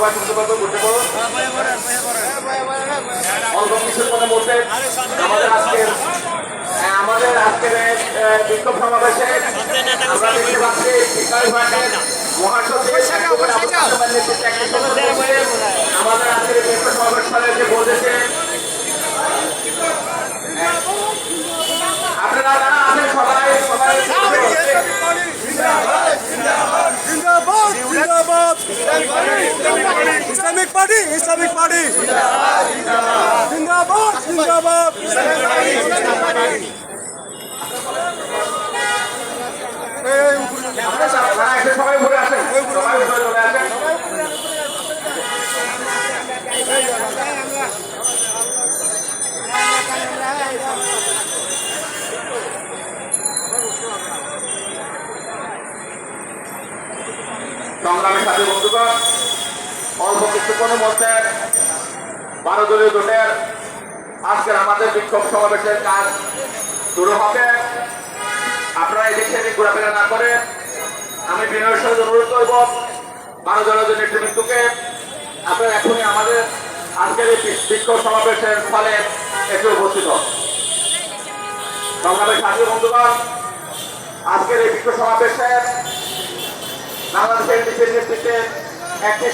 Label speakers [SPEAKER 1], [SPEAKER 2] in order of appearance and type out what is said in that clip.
[SPEAKER 1] সবাই শুনতে পারব পড়ো অল্প কিছুর মধ্যে মধ্যে আমাদের আজকের আমাদের আজকের বিক্ষোভ সমাবেশে আমরা মহাসচিব একটি সমাবেশ হয়ে আমাদের আজকের এই বিক্ষোভ সমাবেশ ফলে যে বলেছে আপনারা যারা আছেন সবাই সবাই
[SPEAKER 2] জিন্দাবাদ জিন্দাবাদ ইসলামিক পার্টি ইসলামিক পার্টি জিন্দাবাদ জিন্দাবাদ
[SPEAKER 1] সবাই সংগ্রামের সাথে বন্ধুগণ, অল্প কিছুক্ষণের মধ্যে বারো দলীয় জোটের আজকের আমাদের বিক্ষোভ সমাবেশের কাজ শুরু হবে আপনারা এদিকে সেদিক ঘোরাফেরা না করে আমি বিনয়ের সাথে অনুরোধ করব, বারো দলীয় নেতৃবৃন্দকে আপনারা এখনই আমাদের আজকের এই বিক্ষোভ সমাবেশের ফলে এসে উপস্থিত। সংগ্রামের সাথী বন্ধুগণ, আজকের এই বিক্ষোভ সমাবেশে বাংলাদেশের নেতৃত্বে একটি